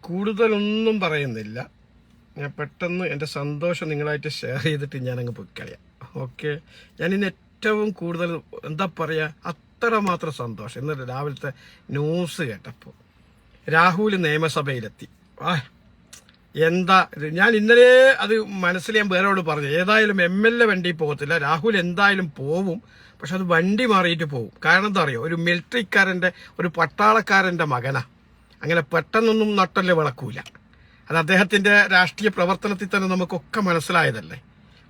കൂടുതലൊന്നും പറയുന്നില്ല. ഞാൻ പെട്ടെന്ന് എന്റെ സന്തോഷം നിങ്ങളായിട്ട് ഷെയർ ചെയ്തിട്ട് ഞാനങ്ങ് പോയി പൊയ്ക്കളയാം ഓക്കെ ഞാനിന്ന് ഏറ്റവും കൂടുതൽ എന്താ പറയുക അത്രമാത്രം സന്തോഷം. ഇന്ന് രാവിലത്തെ ന്യൂസ് കേട്ടപ്പോൾ രാഹുൽ നിയമസഭയിലെത്തി. ആ എന്താ ഞാൻ ഇന്നലെ അത് മനസ്സിൽ ഞാൻ വേറോട് പറഞ്ഞു. ഏതായാലും എം എൽ എ വണ്ടി പോകത്തില്ല. രാഹുൽ എന്തായാലും പോവും. പക്ഷെ അത് വണ്ടി മാറിയിട്ട് പോവും. കാരണം എന്താ അറിയോ? ഒരു മിലിറ്ററിക്കാരന്റെ ഒരു പട്ടാളക്കാരന്റെ മകനാ. അങ്ങനെ പെട്ടെന്നൊന്നും നട്ടൽ വിളക്കൂല. അത് അദ്ദേഹത്തിന്റെ രാഷ്ട്രീയ പ്രവർത്തനത്തിൽ തന്നെ നമുക്കൊക്കെ മനസ്സിലായതല്ലേ.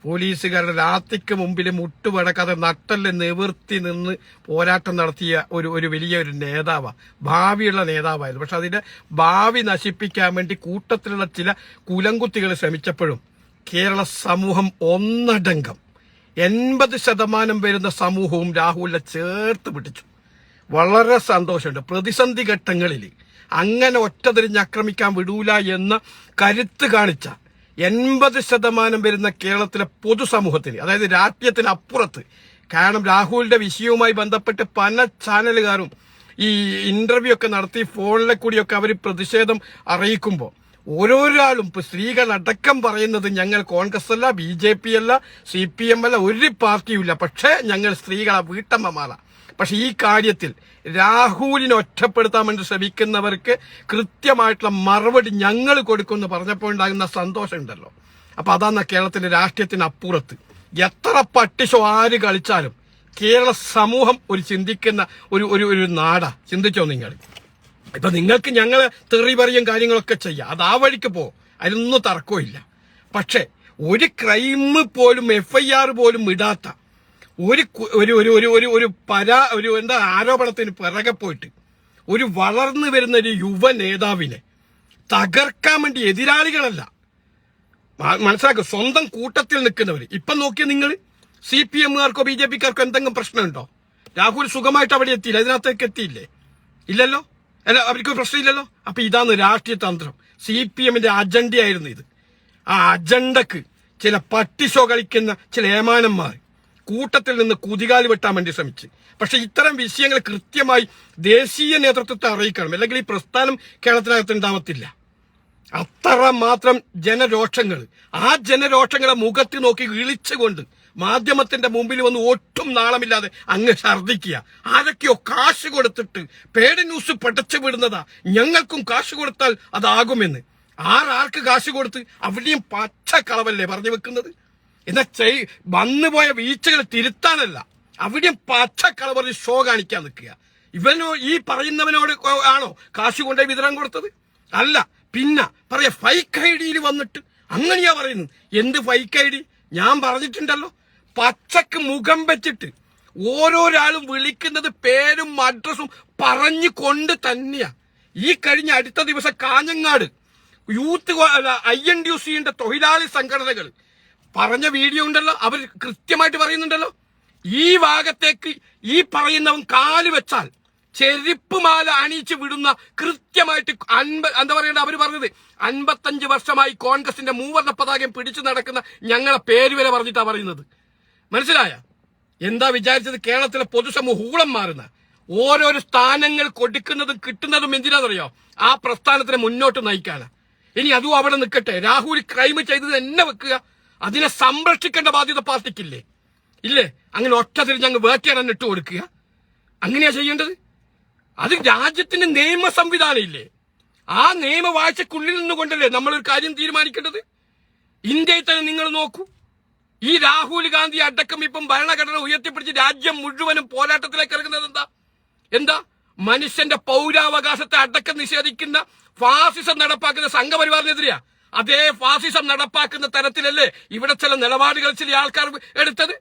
പോലീസുകാരുടെ രാത്രിക്ക് മുമ്പിൽ മുട്ടുപടക്കാതെ നട്ടൽ നിവർത്തി നിന്ന് പോരാട്ടം നടത്തിയ ഒരു ഒരു വലിയ ഒരു നേതാവാണ് ഭാവിയുള്ള നേതാവായിരുന്നു. പക്ഷെ അതിന്റെ ഭാവി നശിപ്പിക്കാൻ വേണ്ടി കൂട്ടത്തിലുള്ള ചില കുലങ്കുത്തികൾ ശ്രമിച്ചപ്പോഴും കേരള സമൂഹം ഒന്നടങ്കം എൺപത് ശതമാനം വരുന്ന സമൂഹവും രാഹുലിനെ ചേർത്ത് പിടിച്ചു. വളരെ സന്തോഷമുണ്ട്. പ്രതിസന്ധി ഘട്ടങ്ങളിൽ അങ്ങനെ ഒറ്റതിരിഞ്ഞ് ആക്രമിക്കാൻ വിടൂല എന്ന് കരുത്ത് കാണിച്ച എൺപത് ശതമാനം വരുന്ന കേരളത്തിലെ പൊതുസമൂഹത്തിന് അതായത് രാഷ്ട്രീയത്തിന് അപ്പുറത്ത് കാരണം രാഹുലിന്റെ വിഷയവുമായി ബന്ധപ്പെട്ട് പല ചാനലുകാരും ഈ ഇന്റർവ്യൂ ഒക്കെ നടത്തി ഫോണിലെ കൂടിയൊക്കെ അവർ പ്രതിഷേധം അറിയിക്കുമ്പോൾ ഓരോരാളും ഇപ്പൊ സ്ത്രീകൾ അടക്കം പറയുന്നത് ഞങ്ങൾ കോൺഗ്രസ് അല്ല ബി ജെ പി അല്ല സി പി എം അല്ല ഒരു പാർട്ടിയും ഇല്ല പക്ഷേ ഞങ്ങൾ സ്ത്രീകളെ വീട്ടമ്മമാരാണ് പക്ഷെ ഈ കാര്യത്തിൽ രാഹുലിനെ ഒറ്റപ്പെടുത്താൻ വേണ്ടി ശ്രമിക്കുന്നവർക്ക് കൃത്യമായിട്ടുള്ള മറുപടി ഞങ്ങൾ കൊടുക്കുമെന്ന് പറഞ്ഞപ്പോൾ ഉണ്ടാകുന്ന സന്തോഷം ഉണ്ടല്ലോ. അപ്പൊ അതാണ് കേരളത്തിന്റെ രാഷ്ട്രീയത്തിന് അപ്പുറത്ത് എത്ര പട്ടിഷോ ആര് കളിച്ചാലും കേരള സമൂഹം ഒരു ചിന്തിക്കുന്ന ഒരു ഒരു ഒരു നാടാ. ചിന്തിച്ചോ നിങ്ങൾ? ഇപ്പൊ നിങ്ങൾക്ക് ഞങ്ങൾ തെറി പറയും കാര്യങ്ങളൊക്കെ ചെയ്യാം. അത് ആ വഴിക്ക് പോ. അതിനൊന്നും തർക്കമില്ല പക്ഷെ ഒരു ക്രൈം പോലും എഫ് ഐ ആർ പോലും ഇടാത്ത ഒരു ഒരു ഒരു ഒരു ഒരു ഒരു പരാ ഒരു എന്താ ആരോപണത്തിന് പിറകെ പോയിട്ട് ഒരു വളർന്നു വരുന്ന ഒരു യുവ നേതാവിനെ തകർക്കാൻ വേണ്ടി എതിരാളികളല്ല. മനസ്സിലാക്കുക സ്വന്തം കൂട്ടത്തിൽ നിൽക്കുന്നവർ ഇപ്പം നോക്കിയ നിങ്ങൾ സി പി എമ്മുകാർക്കോ ബി ജെ പിക്കാർക്കോ എന്തെങ്കിലും പ്രശ്നമുണ്ടോ? രാഹുൽ സുഖമായിട്ട് അവിടെ എത്തിയില്ല. അതിനകത്തേക്ക് എത്തിയില്ലേ? ഇല്ലല്ലോ? അല്ല അവർക്ക് പ്രശ്നമില്ലല്ലോ? അപ്പൊ ഇതാണ് രാഷ്ട്രീയ തന്ത്രം. സി പി എമ്മിന്റെ അജണ്ടയായിരുന്നു ഇത്. ആ അജണ്ടക്ക് ചില പട്ടിഷോ കളിക്കുന്ന ചില ഏമാനന്മാർ കൂട്ടത്തിൽ നിന്ന് കുതികാലി വെട്ടാൻ വേണ്ടി ശ്രമിച്ച്. പക്ഷെ ഇത്തരം വിഷയങ്ങൾ കൃത്യമായി ദേശീയ നേതൃത്വത്തെ അറിയിക്കണം. അല്ലെങ്കിൽ ഈ പ്രസ്ഥാനം കേരളത്തിനകത്ത് ഉണ്ടാവത്തില്ല. അത്ര മാത്രം ജനരോഷങ്ങൾ. ആ ജനരോഷങ്ങളെ മുഖത്ത് നോക്കി വിളിച്ചുകൊണ്ട് മാധ്യമത്തിന്റെ മുമ്പിൽ വന്ന് ഒട്ടും നാളമില്ലാതെ അങ്ങ് ഛർദിക്കുക ആരൊക്കെയോ കാശ് കൊടുത്തിട്ട് പേഡ് ന്യൂസ് പടച്ചു വിടുന്നതാ. ഞങ്ങൾക്കും കാശ് കൊടുത്താൽ അതാകുമെന്ന്. ആരാർക്ക് കാശ് കൊടുത്ത് അവിടെയും പച്ച കളവല്ലേ പറഞ്ഞു വെക്കുന്നത്? എന്നാ ചെയ് വന്നുപോയ വീഴ്ചകൾ തിരുത്താനല്ല. അവിടെ പച്ച കളവർ ഷോ കാണിക്കാൻ നിൽക്കുക. ഇവനോ ഈ പറയുന്നവനോട് ആണോ കാശ് കൊണ്ടുപോയി വിതരണം കൊടുത്തത്? അല്ല പിന്നെ പറയാ ഫൈക്ക് ഐ ഡിയിൽ വന്നിട്ട് അങ്ങനെയാ പറയുന്നത്. എന്ത് ഫൈക്ക് ഐ ഡി ഞാൻ പറഞ്ഞിട്ടുണ്ടല്ലോ. പച്ചക്ക് മുഖം വെച്ചിട്ട് ഓരോരാളും വിളിക്കുന്നത് പേരും അഡ്രസ്സും പറഞ്ഞു കൊണ്ട് തന്നെയാ. ഈ കഴിഞ്ഞ അടുത്ത ദിവസം Kanhangad youth I N D സിന്റെ തൊഴിലാളി സംഘടനകൾ പറഞ്ഞ വീഡിയോ ഉണ്ടല്ലോ അവർ കൃത്യമായിട്ട് പറയുന്നുണ്ടല്ലോ. ഈ ഭാഗത്തേക്ക് ഈ പറയുന്നവൻ കാൽ വെച്ചാൽ ചെരുപ്പ് മാല അണിയിച്ച് വിടുന്ന കൃത്യമായിട്ട് അൻപ എന്താ പറയണ്ട അവർ പറഞ്ഞത്? അൻപത്തഞ്ച് വർഷമായി കോൺഗ്രസിന്റെ മൂവർണ പതാകം പിടിച്ചു നടക്കുന്ന ഞങ്ങളെ പേര് വരെ പറഞ്ഞിട്ടാ പറയുന്നത്. മനസ്സിലായ? എന്താ വിചാരിച്ചത്? കേരളത്തിലെ പൊതുസമൂഹം ഊളം മാറുന്ന. ഓരോരോ സ്ഥാനങ്ങൾ കൊടുക്കുന്നതും കിട്ടുന്നതും എന്തിനാണെന്നറിയോ? ആ പ്രസ്ഥാനത്തിനെ മുന്നോട്ട് നയിക്കാനാ. ഇനി അതും അവിടെ നിൽക്കട്ടെ. രാഹുൽ ക്രൈം ചെയ്തത് എന്നെ വെക്കുക. അതിനെ സംരക്ഷിക്കേണ്ട ബാധ്യത പാർട്ടിക്കില്ലേ? ഇല്ലേ? അങ്ങനെ ഒറ്റ തിരിഞ്ഞ് അങ്ങ് വേട്ടയാടാൻ ഇട്ട് കൊടുക്കുക. അങ്ങനെയാ ചെയ്യേണ്ടത്? അത് രാജ്യത്തിന്റെ നിയമ സംവിധാനം ഇല്ലേ ആ നിയമവാഴ്ചക്കുള്ളിൽ നിന്നുകൊണ്ടല്ലേ ഒരു കാര്യം തീരുമാനിക്കേണ്ടത്? ഇന്ത്യയിൽ തന്നെ നിങ്ങൾ നോക്കൂ. ഈ രാഹുൽ ഗാന്ധി അടക്കം ഇപ്പം ഭരണഘടന ഉയർത്തിപ്പിടിച്ച് രാജ്യം മുഴുവനും പോരാട്ടത്തിലേക്ക് ഇറങ്ങുന്നത് എന്താ? എന്താ? മനുഷ്യന്റെ പൗരാവകാശത്തെ അടക്കം നിഷേധിക്കുന്ന ഫാസിസം നടപ്പാക്കുന്ന സംഘപരിവാറിനെതിരെയാ. അതേ ഫാസിസം നടപ്പാക്കുന്ന തരത്തിലല്ലേ ഇവിടെ ചില നിലപാടുകൾ ചില ആൾക്കാർ എടുത്തത്?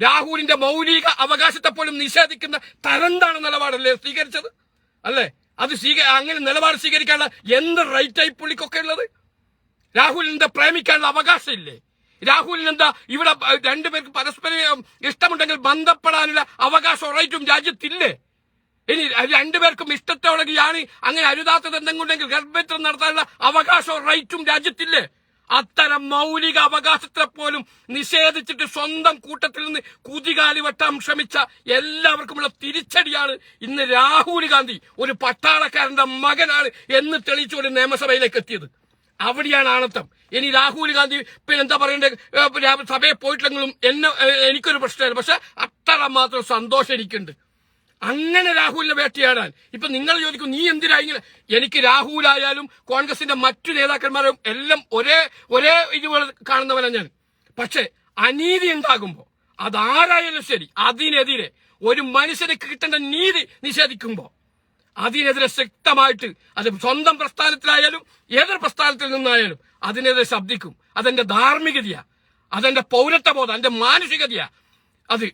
രാഹുലിന്റെ മൗലിക അവകാശത്തെ പോലും നിഷേധിക്കുന്ന തരന്താണ് നിലപാടല്ലേ സ്വീകരിച്ചത്? അല്ലേ? അത് സ്വീക അങ്ങനെ നിലപാട് സ്വീകരിക്കാനുള്ള എന്ത് റൈറ്റായി പുള്ളിക്കൊക്കെ ഉള്ളത്? രാഹുലിന്റെ പ്രേമിക്കാനുള്ള അവകാശം ഇല്ലേ രാഹുലിന് എന്താ ഇവിടെ രണ്ടുപേർക്ക് പരസ്പരം ഇഷ്ടമുണ്ടെങ്കിൽ ബന്ധപ്പെടാനുള്ള അവകാശം റൈറ്റും രാജ്യത്തില്ലേ? ഇനി രണ്ടുപേർക്കും ഇഷ്ടത്തോടെയാണ് അങ്ങനെ അരുതാത്തത് എന്തെങ്കിലും ഗർഭചിത്രം നടത്താനുള്ള അവകാശവും റൈറ്റും രാജ്യത്തില്ലേ? അത്തരം മൗലിക അവകാശത്തെ പോലും നിഷേധിച്ചിട്ട് സ്വന്തം കൂട്ടത്തിൽ നിന്ന് കുതികാലി വെട്ടാൻ ശ്രമിച്ച എല്ലാവർക്കുമുള്ള തിരിച്ചടിയാണ് ഇന്ന് രാഹുൽ ഗാന്ധി ഒരു പട്ടാളക്കാരന്റെ മകനാണ് എന്ന് തെളിയിച്ചുകൊണ്ട് നിയമസഭയിലേക്ക് എത്തിയത്. അവിടെയാണ് ആണത്തം. ഇനി രാഹുൽ ഗാന്ധി പിന്നെ എന്താ പറയണ്ടേ സഭയിൽ പോയിട്ടില്ലെങ്കിലും എന്നെ എനിക്കൊരു പ്രശ്നമില്ല പക്ഷെ അത്ര മാത്രം സന്തോഷം എനിക്കുണ്ട്. അങ്ങനെ രാഹുലിനെ വേട്ടയാടാൻ. ഇപ്പൊ നിങ്ങൾ ചോദിക്കും നീ എന്തിനാ ഇങ്ങനെ? എനിക്ക് രാഹുലായാലും കോൺഗ്രസിന്റെ മറ്റു നേതാക്കന്മാരും എല്ലാം ഒരേ ഒരേ ഇതുപോലെ കാണുന്നവനാണ് ഞാൻ. പക്ഷെ അനീതി ഉണ്ടാകുമ്പോ അതാരായാലും ശരി അതിനെതിരെ ഒരു മനുഷ്യന് കിട്ടേണ്ട നീതി നിഷേധിക്കുമ്പോ അതിനെതിരെ ശക്തമായിട്ട് അത് സ്വന്തം പ്രസ്ഥാനത്തിലായാലും ഏതൊരു പ്രസ്ഥാനത്തിൽ നിന്നായാലും അതിനെതിരെ ശബ്ദിക്കും. അതെന്റെ ധാർമ്മികതയാ. അതെന്റെ പൗരത്വബോധം എന്റെ മാനുഷികതയാ. അത്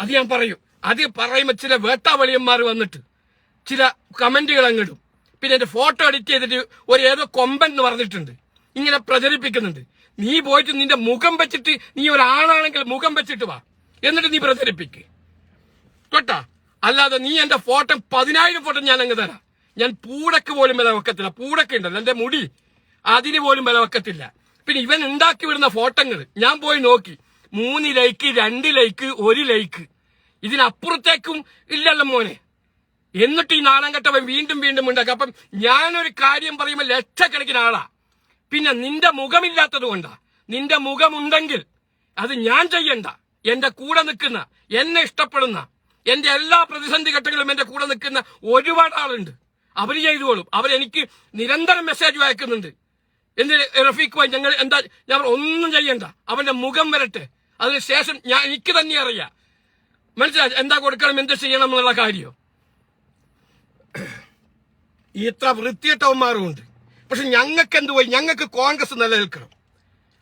അത് ഞാൻ പറയും. അത് പറയുമ്പോൾ ചില വേട്ടാവളിയന്മാർ വന്നിട്ട് ചില കമന്റുകൾ അങ്ങിടും. പിന്നെ എന്റെ ഫോട്ടോ എഡിറ്റ് ചെയ്തിട്ട് ഒരു ഏതോ കൊമ്പൻ എന്ന് പറഞ്ഞിട്ടുണ്ട്. ഇങ്ങനെ പ്രചരിപ്പിക്കുന്നുണ്ട്. നീ പോയിട്ട് നിന്റെ മുഖം വെച്ചിട്ട് നീ ഒരാണാണെങ്കിൽ മുഖം വെച്ചിട്ട് വാ. എന്നിട്ട് നീ പ്രചരിപ്പിക്ക്. കേട്ടാ? അല്ലാതെ നീ എന്റെ ഫോട്ടോ പതിനായിരം ഫോട്ടോ ഞാൻ അങ്ങ് തരാം. ഞാൻ പൂടക്ക് പോലും വില വെക്കത്തില്ല പൂടക്ക് ഉണ്ടല്ലോ എന്റെ മുടി. അതിന് പോലും വില വെക്കത്തില്ല പിന്നെ ഇവൻ ഉണ്ടാക്കി വിടുന്ന ഫോട്ടോങ്ങൾ ഞാൻ പോയി നോക്കി. മൂന്ന് ലൈക്ക് രണ്ട് ലൈക്ക് ഒരു ലൈക്ക്. ഇതിനപ്പുറത്തേക്കും ഇല്ലല്ലോ മോനെ. എന്നിട്ട് ഈ നാണം കെട്ടവൻ വീണ്ടും വീണ്ടും ഉണ്ടാക്കുക അപ്പം ഞാനൊരു കാര്യം പറയുമ്പോൾ ലക്ഷക്കണക്കിന് ആളാ. പിന്നെ നിന്റെ മുഖമില്ലാത്തത് കൊണ്ടാ. നിന്റെ മുഖമുണ്ടെങ്കിൽ അത് ഞാൻ ചെയ്യണ്ട. എന്റെ കൂടെ നിൽക്കുന്ന എന്നെ ഇഷ്ടപ്പെടുന്ന എന്റെ എല്ലാ പ്രതിസന്ധി ഘട്ടങ്ങളും എന്റെ കൂടെ നിൽക്കുന്ന ഒരുപാട് ആളുണ്ട്. അവർ ചെയ്തുകൊള്ളും അവരെനിക്ക് നിരന്തരം മെസ്സേജ് അയക്കുന്നുണ്ട്. എന്തിന് റഫീഖുമായി ഞങ്ങൾ എന്താ ഞാൻ ഒന്നും ചെയ്യണ്ട. അവന്റെ മുഖം വരട്ടെ. അതിനുശേഷം ഞാൻ എനിക്ക് തന്നെ അറിയാം. മനസ്സിലായി? എന്താ കൊടുക്കണം എന്ത് ചെയ്യണം എന്നുള്ള കാര്യം. ഇത്ര വൃത്തിയിട്ടവന്മാരും ഉണ്ട് പക്ഷെ ഞങ്ങൾക്ക് എന്ത് പോയി? ഞങ്ങൾക്ക് കോൺഗ്രസ് നിലനിൽക്കണം.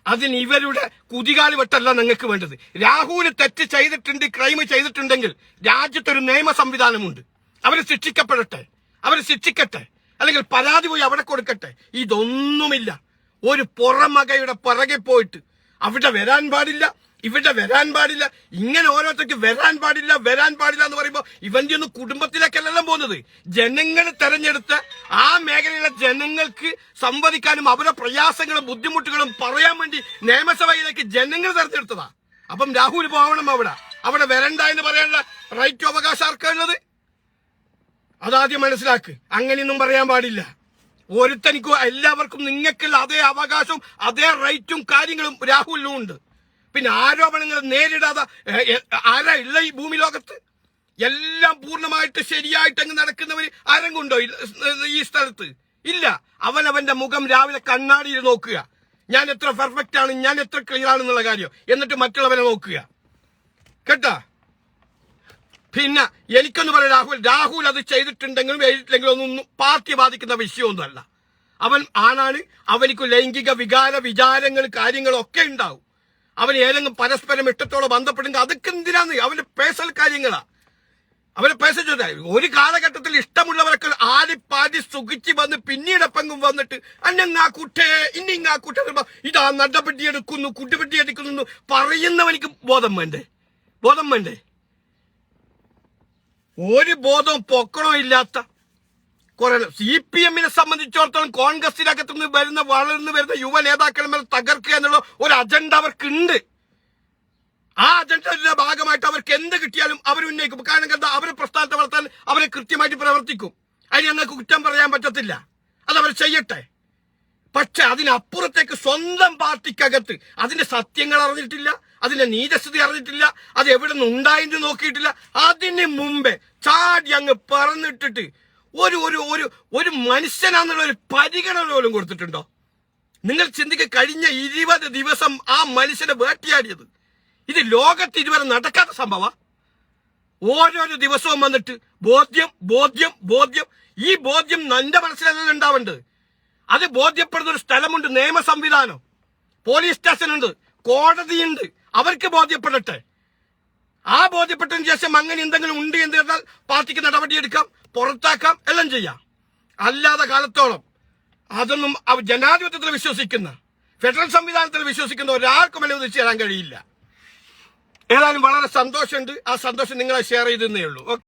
അതിന് ഇവരുടെ കുതികാലി വെട്ടല്ല നിങ്ങൾക്ക് വേണ്ടത്. രാഹുൽ തെറ്റ് ചെയ്തിട്ടുണ്ട് ക്രൈം ചെയ്തിട്ടുണ്ടെങ്കിൽ രാജ്യത്തൊരു നിയമ സംവിധാനമുണ്ട്. അവർ ശിക്ഷിക്കപ്പെടട്ടെ. അവർ ശിക്ഷിക്കട്ടെ. അല്ലെങ്കിൽ പരാതി പോയി അവിടെ കൊടുക്കട്ടെ. ഇതൊന്നുമില്ല. ഒരു പുറമകയുടെ പുറകെ പോയിട്ട് അവിടെ വരാൻ പാടില്ല. ഇവിടെ വരാൻ പാടില്ല. ഇങ്ങനെ ഓരോരുത്തർക്ക് വരാൻ പാടില്ല വരാൻ പാടില്ല എന്ന് പറയുമ്പോൾ ഇവന്റെ ഒന്നും കുടുംബത്തിലേക്കല്ലെല്ലാം പോകുന്നത്. ജനങ്ങൾ തെരഞ്ഞെടുത്ത ആ മേഖലയിലെ ജനങ്ങൾക്ക് സംവദിക്കാനും അവരുടെ പ്രയാസങ്ങളും ബുദ്ധിമുട്ടുകളും പറയാൻ വേണ്ടി നിയമസഭയിലേക്ക് ജനങ്ങൾ തെരഞ്ഞെടുത്തതാ. അപ്പം രാഹുൽ പോകണം അവിടെ. അവിടെ വരണ്ട എന്ന് പറയാനുള്ള റൈറ്റ് അവകാശം ആർക്കാണുള്ളത്? അതാദ്യം മനസ്സിലാക്ക്. അങ്ങനെയൊന്നും പറയാൻ പാടില്ല. ഒരുത്തനിക്കും എല്ലാവർക്കും നിങ്ങൾക്കുള്ള അതേ അവകാശവും അതേ റൈറ്റും കാര്യങ്ങളും രാഹുലിനും ഉണ്ട് പിന്നെ ആരോപണങ്ങൾ നേരിടാതെ ആരാ ഇല്ല ഈ ഭൂമി ലോകത്ത്? എല്ലാം പൂർണമായിട്ട് ശരിയായിട്ട് അങ്ങ് നടക്കുന്നവർ ആരെങ്കുണ്ടോ ഈ- സ്ഥലത്ത്? ഇല്ല. അവനവന്റെ മുഖം രാവിലെ കണ്ണാടിയിൽ നോക്കുക. ഞാൻ എത്ര പെർഫെക്റ്റ് ആണ് ഞാൻ എത്ര ക്ലിയർ ആണെന്നുള്ള കാര്യം. എന്നിട്ട് മറ്റുള്ളവരെ നോക്കുക. കേട്ടാ? പിന്നെ എനിക്കൊന്ന് പറയാം രാഹുൽ. രാഹുൽ അത് ചെയ്തിട്ടുണ്ടെങ്കിലും ചെയ്തിട്ടില്ലെങ്കിലും ഒന്നും പാർട്ടി ബാധിക്കുന്ന വിഷയമൊന്നുമല്ല. അവൻ ആണാണ് അവനിക്ക് ലൈംഗിക വികാര വിചാരങ്ങൾ കാര്യങ്ങളൊക്കെ ഉണ്ടാവും. അവൻ ഏതെങ്കിലും പരസ്പരം ഇഷ്ടത്തോടെ ബന്ധപ്പെടുമെങ്കിൽ അതൊക്കെ എന്തിനാന്ന് അവന്റെ പേഴ്സണൽ കാര്യങ്ങളാ. അവരെ പേസൽ ചോദ്യം ഒരു കാലഘട്ടത്തിൽ ഇഷ്ടമുള്ളവരൊക്കെ ആടിപ്പാടി സുഖിച്ച് വന്ന് പിന്നീട് എപ്പെങ്കും വന്നിട്ട് അന്നാ കുട്ടേ ഇന്നിങ്ങാ കുട്ടേ ഇതാ നടപടി എടുക്കുന്നു കുട്ടിപ്പെട്ടി എടുക്കുന്നു പറയുന്നവനിക്ക് ബോധം വേണ്ടേ? ബോധം വേണ്ടേ? ഒരു ബോധവും പൊക്കണോ ഇല്ലാത്ത കുറെ സി പി എമ്മിനെ സംബന്ധിച്ചിടത്തോളം കോൺഗ്രസിനകത്ത് നിന്ന് വരുന്ന വളർന്നു വരുന്ന യുവ നേതാക്കളെ മേൽ തകർക്കുക എന്നുള്ള ഒരു അജണ്ട അവർക്കുണ്ട്. ആ അജണ്ടയുടെ ഭാഗമായിട്ട് അവർക്ക് എന്ത് കിട്ടിയാലും അവർ ഉന്നയിക്കും. കാരണം എന്താ? അവരെ പ്രസ്ഥാനത്തെ വളർത്താൻ അവരെ കൃത്യമായിട്ട് പ്രവർത്തിക്കും. അതിന് ഞങ്ങൾക്ക് കുറ്റം പറയാൻ പറ്റത്തില്ല. അത് അവർ ചെയ്യട്ടെ. പക്ഷെ അതിനപ്പുറത്തേക്ക് സ്വന്തം പാർട്ടിക്കകത്ത് അതിന്റെ സത്യങ്ങൾ അറിഞ്ഞിട്ടില്ല അതിന്റെ നീതസ്ഥിതി അറിഞ്ഞിട്ടില്ല അത് എവിടെ നിന്ന് നോക്കിയിട്ടില്ല. അതിന് മുമ്പേ ചാടി അങ്ങ് പറന്നിട്ടിട്ട് ഒരു ഒരു ഒരു ഒരു മനുഷ്യനാന്നുള്ള ഒരു പരിഗണന പോലും കൊടുത്തിട്ടുണ്ടോ? നിങ്ങൾ ചിന്തിക്ക് കഴിഞ്ഞ ഇരുപത് ദിവസം ആ മനുഷ്യനെ വേട്ടയാടിയത്. ഇത് ലോകത്ത് ഇതുവരെ നടക്കാത്ത സംഭവ. ഓരോരോ ദിവസവും വന്നിട്ട് ബോധ്യം ബോധ്യം ബോധ്യം. ഈ ബോധ്യം നല്ല മനസ്സിലല്ല ഉണ്ടാവേണ്ടത്? അത് ബോധ്യപ്പെടുന്ന ഒരു സ്ഥലമുണ്ട് നിയമ സംവിധാനം പോലീസ് സ്റ്റേഷനുണ്ട് കോടതിയുണ്ട്. അവർക്ക് ബോധ്യപ്പെടട്ടെ. ആ ബോധ്യപ്പെട്ടതിന് ശേഷം അങ്ങനെ എന്തെങ്കിലും ഉണ്ട് എന്ന് കണ്ടാൽ പാർട്ടിക്ക് നടപടിയെടുക്കാം പുറത്താക്കാം എല്ലാം ചെയ്യാം. അല്ലാതെ കാലത്തോളം അതൊന്നും ജനാധിപത്യത്തിൽ വിശ്വസിക്കുന്ന ഫെഡറൽ സംവിധാനത്തിൽ വിശ്വസിക്കുന്ന ഒരാൾക്കും അനുവദിച്ചു തരാൻ കഴിയില്ല. ഏതായാലും വളരെ സന്തോഷമുണ്ട്. ആ സന്തോഷം നിങ്ങളെ ഷെയർ ചെയ്തേ ഉള്ളൂ.